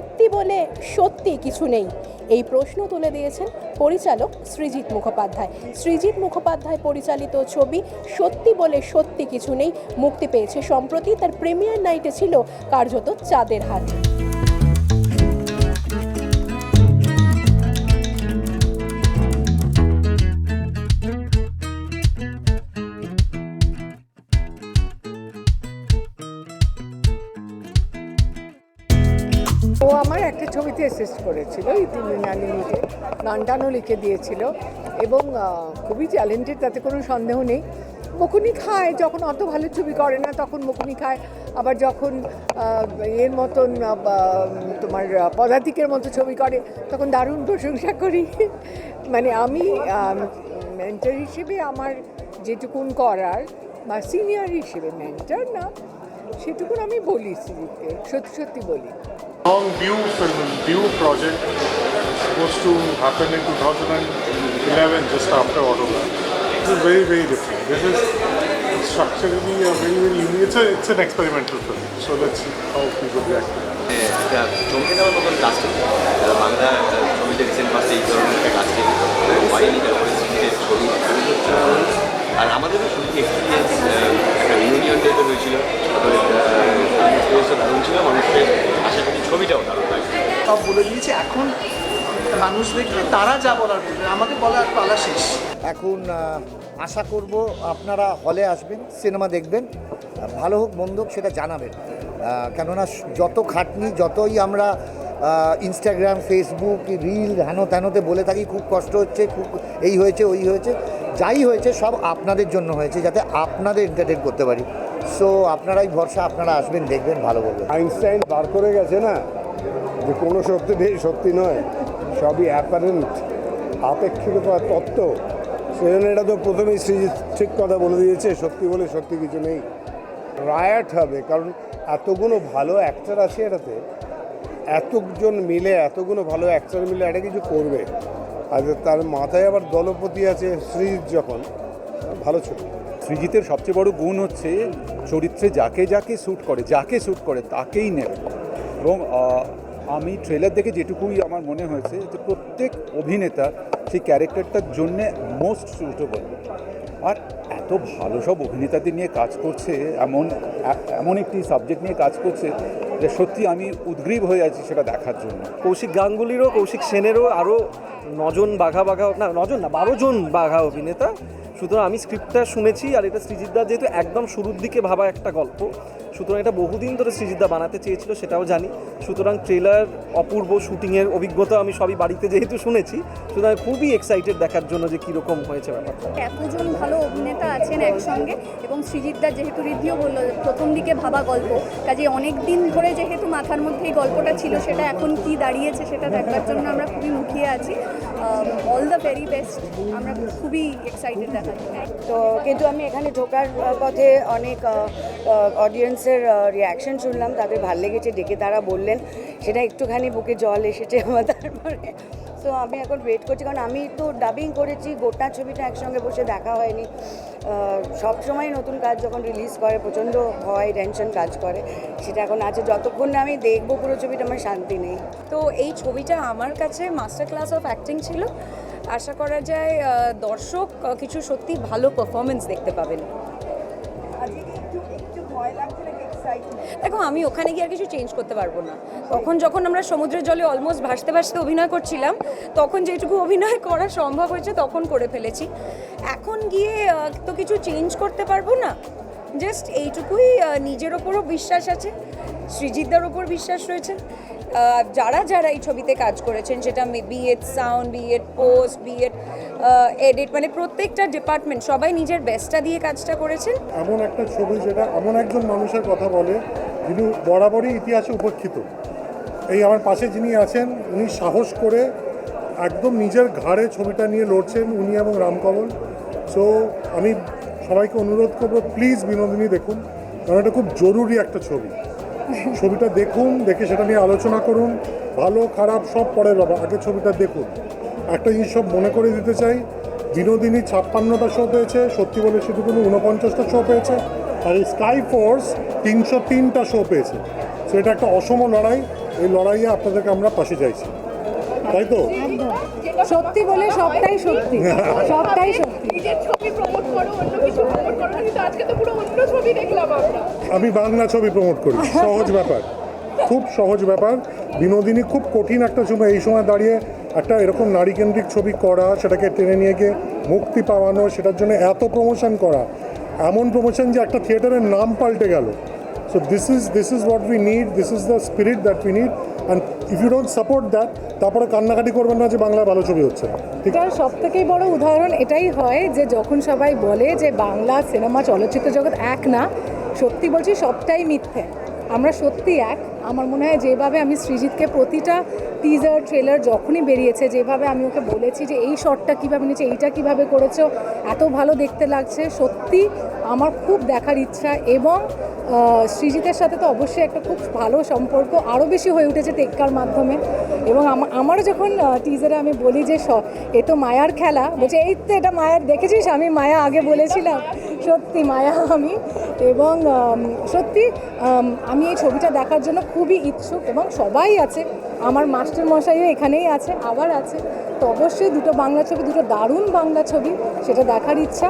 সত্যি বলে সত্যি কিছু নেই। এই প্রশ্ন তুলে দিয়েছেন পরিচালক সৃজিত মুখোপাধ্যায়। সৃজিৎ মুখোপাধ্যায় পরিচালিত ছবি সত্যি বলে সত্যি কিছু নেই। মুক্তি পেয়েছে সম্প্রতি, তার প্রিমিয়ার নাইটে ছিল কার্যত চাঁদের হাট। আমার একটা ছবিতে অ্যাসিস্ট করেছিল ইতিমৃণালী লিখে গানটানও লিখে দিয়েছিল এবং খুবই ট্যালেন্টেড তাতে কোনো সন্দেহ নেই। বকুনি খায়, যখন অত ভালো ছবি করে না, তখন বকুনি খায়। আবার যখন এর মতন তোমার পদাতিকের মতো ছবি করে, তখন দারুণ প্রশংসা করি। মানে আমি মেন্টার হিসেবে আমার যেটুকুন করার, বা সিনিয়র হিসেবে মেন্টার না, সেটুকুন আমি বলি সিরিজকে সত্যি সত্যি বলি। Long view film, view project supposed to happen in 2011 just after Autograph. This is very, very different. This is structurally a very, very unique, it's, a, it's an experimental film. So let's see how people react. একটা চমকে দেওয়ার মতন যারা বাংলা ছবিতে recent পাশে এই ধরনের একটা কাজকে হয়নি তারপরে সিরিজের ছবি আর আমাদেরও শুধু এক্সপিরিয়েন্স একটা ইউনিয়ন টাইপের হয়েছিল তারপরে এক্সপিরিয়েন্সও দারুণ ছিল মানুষের আশা ছবিটাও দারুণ লাগছে সব বলে দিয়েছে এখন মানুষ দেখবে তারা যা বলার বলবে আমাকে বলার পালা শেষ। এখন আশা করব আপনারা হলে আসবেন সিনেমা দেখবেন ভালো হোক মন্দ হোক সেটা জানাবেন। কেননা যত খাটনি যতই আমরা ইনস্টাগ্রাম ফেসবুক রিল হেন তেনতে বলে থাকি খুব কষ্ট হচ্ছে খুব এই হয়েছে ওই হয়েছে যাই হয়েছে, সব আপনাদের জন্য হয়েছে যাতে আপনাদের এন্টারটেন করতে পারি। সো আপনারাই ভরসা, আপনারা আসবেন, দেখবেন, ভালো বলবেন। আইনস্টাইন বার করে গেছে না? যে কোনো শক্তি নেই, শক্তি নয়। সবই অ্যাপারেন্ট আপেক্ষিকতা তত্ত্ব। সেজন্য এটা তো প্রথমেই সৃজিত ঠিক কথা বলে দিয়েছে সত্যি বলে সত্যি কিছু নেই। রায়াট হবে, কারণ এতগুলো ভালো অ্যাক্টার আছে এটাতে। এতজন মিলে, এতগুলো ভালো অ্যাক্টার মিলে এটা কিছু করবে। আর তার মাথায় আবার দলপতি আছে সৃজিত যখন, ভালো ছবি। সৃজিতের সবচেয়ে বড় গুণ হচ্ছে চরিত্রে যাকে যাকে শ্যুট করে, যাকে শ্যুট করে তাকেই নেবে। এবং আমি ট্রেলার দেখে যেটুকুই আমার মনে হয়েছে যে প্রত্যেক অভিনেতা সেই ক্যারেক্টারটার জন্যে মোস্ট সুটেবল আর এত ভালো সব অভিনেতাদের নিয়ে কাজ করছে, এমন এমন একটি সাবজেক্ট নিয়ে কাজ করছে যে সত্যি আমি উদ্গ্রীব হয়ে আছি সেটা দেখার জন্য। কৌশিক গাঙ্গুলিরও কৌশিক সেনেরও আরও নজন বাঘা বাঘা না নজন না বারো জন বাঘা অভিনেতা। সুতরাং আমি স্ক্রিপ্টটা শুনেছি আর এটা সৃজিতদা যেহেতু একদম শুরুর দিকে ভাবা একটা গল্প সুতরাং এটা বহুদিন ধরে সৃজিতদা বানাতে চেয়েছিল সেটাও জানি। সুতরাং ট্রেলার অপূর্ব শুটিংয়ের অভিজ্ঞতা আমি সবই বাড়িতে যেহেতু শুনেছি সুতরাং খুবই এক্সাইটেড দেখার জন্য যে কীরকম হয়েছে ব্যাপারটা। এতজন ভালো অভিনেতা আছেন একসঙ্গে এবং সৃজিতদা যেহেতু রিদ্ধিও বলল প্রথম দিকে ভাবা গল্প কাজে অনেক দিন ধরে যেহেতু মাথার মধ্যে এই গল্পটা ছিল, সেটা এখন কি দাঁড়িয়েছে সেটা দেখার জন্য আমরা খুবই মুখিয়ে আছি। অল দ্য ভেরি বেস্ট আমরা খুবই এক্সাইটেড দেখার তো কিন্তু আমি এখানে ঢোকার পথে অনেক অডিয়েন্সের রিয়াকশন শুনলাম, তাদের ভালো লেগেছে, ডেকে তারা বললেন, সেটা একটুখানি বুকে জল এসেছে আমার তারপরে। তো আমি এখন ওয়েট করছি, কারণ আমি তো ডাবিং করেছি, গোটা ছবিটা একসঙ্গে বসে দেখা হয়নি। সব সময় নতুন কাজ যখন রিলিজ করে, প্রচণ্ড ভয় টেনশন কাজ করে, সেটা এখন আছে। যতক্ষণ না আমি দেখব পুরো ছবিটা, আমার শান্তি নেই। তো এই ছবিটা আমার কাছে মাস্টার ক্লাস অফ অ্যাক্টিং ছিল। আশা করা যায় দর্শক কিছু সত্যি ভালো পারফরমেন্স দেখতে পাবেন। দেখো, আমি ওখানে গিয়ে আর কিছু চেঞ্জ করতে পারব না। তখন যখন আমরা সমুদ্রের জলে অলমোস্ট ভাসতে ভাসতে অভিনয় করছিলাম, তখন যেটুকু অভিনয় করা সম্ভব হয়েছে তখন করে ফেলেছি। এখন গিয়ে তো কিছু চেঞ্জ করতে পারব না। জাস্ট এইটুকুই নিজের ওপরও বিশ্বাস আছে, সৃজিতদার ওপর বিশ্বাস রয়েছে। যারা যারা এই ছবিতে কাজ করেছেন সেটা B Ed sound B Ed post B Ed edit মানে প্রত্যেকটা ডিপার্টমেন্ট সবাই নিজের বেস্টটা দিয়ে কাজটা করেছেন। এমন একটা ছবি যেটা এমন একজন মানুষের কথা বলে যিনি বরাবরই ইতিহাসে উপেক্ষিত। এই আমার পাশে যিনি আছেন, উনি সাহস করে একদম নিজের ঘাড়ে ছবিটা নিয়ে লড়ছেন উনি এবং রামকমল সো আমি সবাইকে অনুরোধ করব প্লিজ বিনোদিনী দেখুন, কারণ এটা খুব জরুরি একটা ছবি। ছবিটা দেখুন, দেখে সেটা নিয়ে আলোচনা করুন, ভালো, খারাপ, সব পরের বাবা আগে ছবিটা দেখুন। একটা জিনিস সব মনে করে দিতে চাই, বিনোদিনী ছাপ্পান্নটা শো পেয়েছে, সত্যি বলে শুধু কোনো উনপঞ্চাশটা শো পেয়েছে, আর এই স্কাই ফোর্স তিনশো তিনটা শো পেয়েছে। সো এটা একটা অসম লড়াই এই লড়াইয়ে আপনাদেরকে আমরা পাশে চাইছি। তাই তো? সত্যি বলে সবটাই সত্যি। সবটাই সত্যি। নিজের ছবি প্রমোট করো অন্য কিছু প্রমোট করো। না কিন্তু আজকে তো পুরো অন্য ছবি দেখলাম আমরা। আমি বাংলা ছবি প্রমোট করি। সহজ ব্যাপার। খুব সহজ ব্যাপার। বিনোদিনী খুব কঠিন একটা ছবি এই সময় দাঁড়িয়ে একটা এরকম নারীকেন্দ্রিক ছবি করা সেটাকে টেনে নিয়ে গিয়ে মুক্তি পাওয়ানো সেটার জন্য এত প্রমোশন করা এমন প্রমোশন যে একটা থিয়েটারের নাম পাল্টে গেল। So this is this is what we need this is the spirit that we need and if you don't support that, তারপরে কান্নাকাটি করবেন না যে বাংলায় ভালো ছবি হচ্ছে ঠিক এটার সব থেকেই বড় উদাহরণ এটাই হয় যে যখন সবাই বলে যে বাংলা সিনেমা চলচ্চিত্র জগৎ এক না সত্যি বলছি সবটাই মিথ্যে। আমরা সত্যি এক। আমার মনে হয় যেভাবে আমি সৃজিতকে প্রতিটা টিজার ট্রেলার যখনই বেরিয়েছে, যেভাবে আমি ওকে বলেছি যে এই শটটা কীভাবে নিয়েছে, এইটা কীভাবে করেছ, এত ভালো দেখতে লাগছে। সত্যি আমার খুব দেখার ইচ্ছা এবং সৃজিতের সাথে তো অবশ্যই একটা খুব ভালো সম্পর্ক আরও বেশি হয়ে উঠেছে টেক্কার মাধ্যমে। এবং আমা- আমারও যখন টিজারে আমি বলি যে এ তো মায়ার খেলা। বলছে, এই তো এটা মায়ার, দেখেছিস? আমি মায়া আগে বলেছিলাম। সত্যি মায়া আমি। এবং সত্যি আমি এই ছবিটা দেখার জন্য খুবই ইচ্ছুক এবং সবাই আছে। আমার মাস্টার মশাইও এখানেই আছে, আবার আছে। তো অবশ্যই দুটো বাংলা ছবি, দুটো দারুণ বাংলা ছবি, সেটা দেখার ইচ্ছা।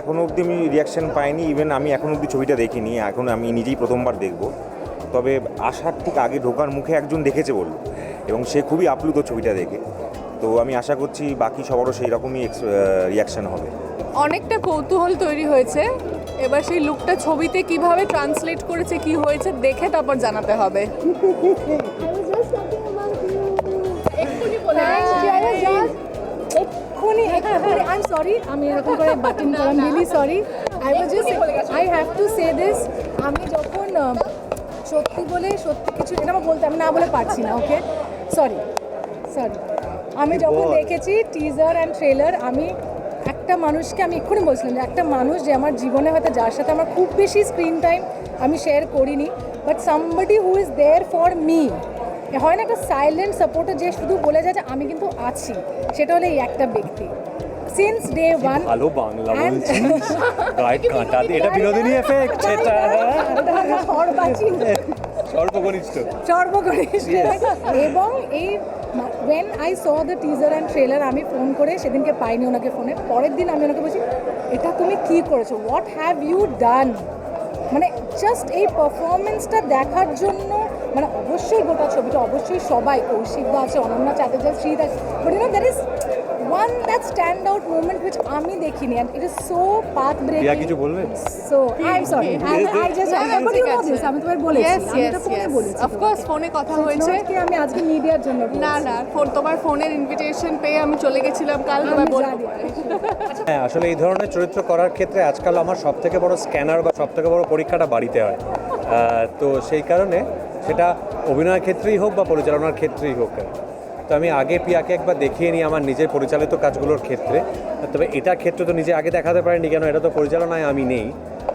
এখনও অবধি আমি রিয়াকশন পাইনি ইভেন আমি এখনও অবধি ছবিটা দেখিনি, এখন আমি নিজেই প্রথমবার দেখব। তবে আসার ঠিক আগে ঢোকার মুখে একজন দেখেছে বলল, এবং সে খুবই আপ্লুত ছবিটা দেখে। তো আমি আশা করছি বাকি সবারও সেই রকমই রিয়াকশন হবে। অনেকটা কৌতূহল তৈরি হয়েছে। এবার সেই লুকটা ছবিতে কীভাবে ট্রান্সলেট করেছে কি হয়েছে দেখে তারপর জানাতে হবে। এক্ষুনি বলে এক্ষুনি এক্ষুনি। আই এম সরি আমি এরকম করে বাটন করলাম really sorry I was just I have to say this আমি যখন সত্যি বলে সত্যি কিছু এটা আমার বলতে আমি না বলে পারছি না ওকে সরি সরি আমি যখন দেখেছি টিজার অ্যান্ড ট্রেলার আমি একটা মানুষকে আমি এক্ষুনি বলছিলাম যে একটা মানুষ যে আমার জীবনে হয়তো যার সাথে আমার খুব বেশি স্ক্রিন টাইম আমি শেয়ার করিনি but somebody who is there for me হয় না একটা সাইলেন্ট সাপোর্টার যে শুধু বলে যায় যে আমি কিন্তু আছি সেটা হলো এই একটা ব্যক্তি। সিন্স ডে ওয়ান ভালো বাংলা কাঁটা এটা বিনোদিনী এফেক্ট সেটা সর্বকনিষ্ঠ। সর্বকনিষ্ঠ। এবং এই when I saw the teaser and trailer আমি ফোন করে সেদিনকে পাইনি ওনাকে ফোনে পরের দিন আমি ওনাকে বলছি এটা তুমি কি করেছ? হোয়াট হ্যাভ ইউ ডান মানে জাস্ট এই পারফরমেন্সটা দেখার জন্য মানে অবশ্যই গোটা ছবিটা অবশ্যই সবাই কৌশিক আছে Ananya Chatterjee Shri Das but you know that is one that stand out movement which আমি দেখিনি and it is so path breaking Priya কিছু বলবে? So I am sorry I just but you know this আমি তোমায় বলেছি yes আমি yes এটা ফোনে ফোনে কথা হয়েছে। কি আমি আজকে মিডিয়ার জন্য না না ফোন তোমার ফোনের ইনভিটেশন পেয়ে আমি চলে গেছিলাম কাল তোমায় বলব হ্যাঁ আসলে এই ধরনের চরিত্র করার ক্ষেত্রে আজকাল আমার সব থেকে বড় স্ক্যানার বা সব থেকে বড় পরীক্ষাটা বাড়িতে হয়। তো সেই কারণে সেটা অভিনয়ের ক্ষেত্রেই হোক বা পরিচালনার ক্ষেত্রেই হোক তো আমি আগে পিয়াকে একবার দেখিয়ে নিই আমার নিজের পরিচালিত কাজগুলোর ক্ষেত্রে। তবে এটার ক্ষেত্রে তো নিজে আগে দেখাতে পারিনি কেন? এটা তো পরিচালনায় আমি নেই।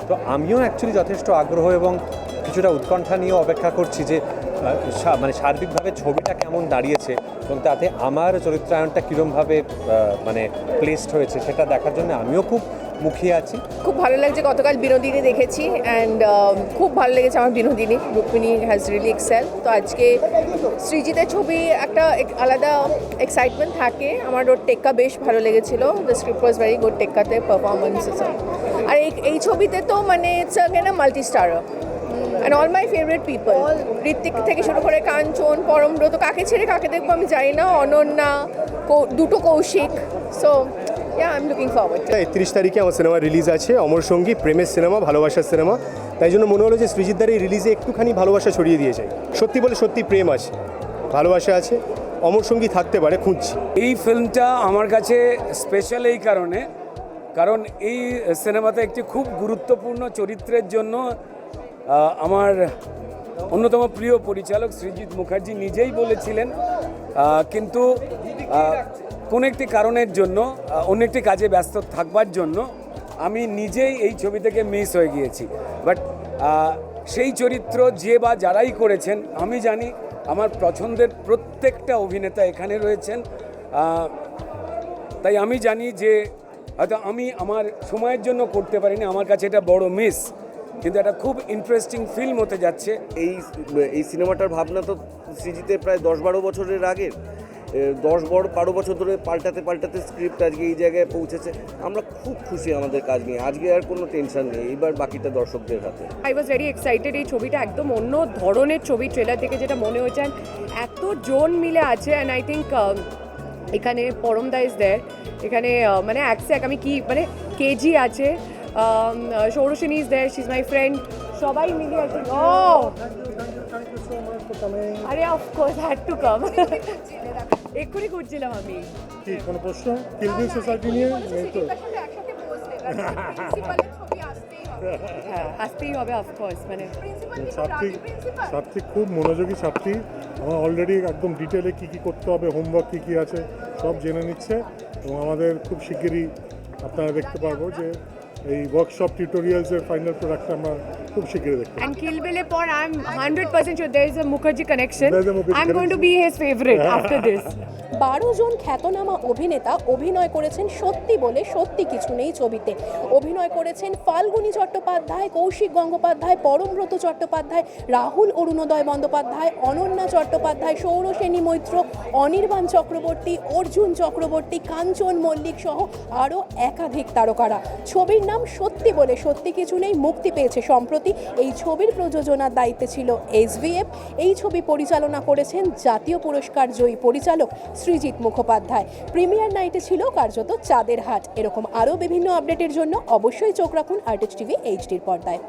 তো আমিও অ্যাকচুয়ালি যথেষ্ট আগ্রহ এবং কিছুটা উৎকণ্ঠা নিয়েও অপেক্ষা করছি যে মানে সার্বিকভাবে ছবিটা কেমন দাঁড়িয়েছে এবং তাতে আমার চরিত্রায়নটা কীরমভাবে মানে প্লেসড হয়েছে সেটা দেখার জন্য আমিও খুব মুখিয়ে আছি। খুব ভালো লাগছে, গতকাল বিনোদিনী দেখেছি অ্যান্ড খুব ভালো লেগেছে আমার Binodini. Rukmini has really excel তো আজকে সৃজিতের ছবি একটা এক- আলাদা এক্সাইটমেন্ট থাকে। আমার ওর টেক্কা বেশ ভালো লেগেছিল। The script was very good টেক্কাতে performance আর এই ছবিতে তো মানে ইটস না multi star and all my favourite people Ritwick থেকে শুরু করে কাঞ্চন, পরমব্রত, কাকে ছেড়ে কাকে দেখব আমি জানি না। অনন্যা দুটো কৌশিক। সো একত্রিশ তারিখে আমার সিনেমা রিলিজ আছে। অমর সঙ্গী প্রেমের সিনেমা ভালোবাসার সিনেমা। তাই জন্য মনে হলো যে সৃজিতদার এই রিলিজে একটুখানি ভালোবাসা ছড়িয়ে দিয়ে যায় সত্যি বলে সত্যি প্রেম আছে। ভালোবাসা আছে। অমর সঙ্গী থাকতে পারে খুঁজছি। এই ফিল্মটা আমার কাছে স্পেশাল এই কারণে কারণ এই সিনেমাতে একটি খুব গুরুত্বপূর্ণ চরিত্রের জন্য আমার অন্যতম প্রিয় পরিচালক সৃজিৎ মুখার্জি নিজেই বলেছিলেন কিন্তু কোনো একটি কারণের জন্য অন্য একটি কাজে ব্যস্ত থাকবার জন্য আমি নিজেই এই ছবি থেকে মিস হয়ে গিয়েছি। বাট সেই চরিত্র যে বা যারাই করেছেন, আমি জানি আমার পছন্দের প্রত্যেকটা অভিনেতা এখানে রয়েছেন। তাই আমি জানি যে হয়তো আমি আমার সময়ের জন্য করতে পারিনি, আমার কাছে এটা বড় মিস কিন্তু একটা খুব ইন্টারেস্টিং ফিল্ম হতে যাচ্ছে। এই এই সিনেমাটার ভাবনা তো সিজিতে প্রায় দশ বারো বছরের আগের। দশ বড় বারো বছর ধরে পাল্টাতে পাল্টাতে স্ক্রিপ্ট আজকে এই জায়গায় পৌঁছেছে। আমরা খুব খুশি আমাদের কাজ নিয়ে। আজকে আর কোনো টেনশন নেই। এবার বাকিটা দর্শকদের হাতে। আই ওয়াজ ভেরি এক্সাইটেড এই ছবিটা একদম অন্য ধরনের ছবি ট্রেলার থেকে যেটা মনে and এত জোন মিলে আছে অ্যান্ড আই থিঙ্ক এখানে পরমদা ইজ দেয় এখানে মানে একস্যাক আমি কি মানে কেজি আছে। Sauraseni is there she is my friend সবাই মিলে আছে ও আরে অফকোর্স হ্যাড টু কাম এক্ষুনি করছিলাম আমি। কি কোনো প্রশ্ন? কিলবিল সোসাইটি নিয়ে? তো। হ্যাঁ আসতেই হবে অফকোর্স মানে সাত্বিক সাত্বিক খুব মনোযোগী সাত্বিক আমার অলরেডি একদম ডিটেলে কী কী করতে হবে হোমওয়ার্ক কী কী আছে সব জেনে নিচ্ছে। এবং আমাদের খুব শিগগিরই আপনারা দেখতে পারব যে এই ওয়ার্কশপ টিউটোরিয়ালসের ফাইনাল প্রোডাক্টটা আমরা খুব শিগগিরই দেখতে। And Kill Bill পর I'm 100% sure there is a Mukherjee connection. There's a Mukherjee I'm going to be his favorite after this. বারো জন খ্যাতনামা অভিনেতা অভিনয় করেছেন সত্যি বলে সত্যি কিছু নেই ছবিতে অভিনয় করেছেন ফাল্গুনী চট্টোপাধ্যায় কৌশিক গঙ্গোপাধ্যায় পরমব্রত চট্টোপাধ্যায় রাহুল অরুণোদয় বন্দ্যোপাধ্যায় অনন্যা চট্টোপাধ্যায় সৌরসেনী মৈত্র অনির্বাণ চক্রবর্তী অর্জুন চক্রবর্তী কাঞ্চন মল্লিক সহ আরও একাধিক তারকারা ছবির নাম সত্যি বলে সত্যি কিছু নেই, মুক্তি পেয়েছে সম্প্রতি। এই ছবির প্রযোজনার দায়িত্বে ছিল এসভিএফ এই ছবি পরিচালনা করেছেন জাতীয় পুরস্কার জয়ী পরিচালক সৃজিৎ মুখোপাধ্যায়। প্রিমিয়ার নাইটে ছিল কার্যত চাঁদের হাট। এরকম আরও বিভিন্ন আপডেটের জন্য অবশ্যই চোখ রাখুন আর্টিস্ট টিভি এইচডির পর্দায়।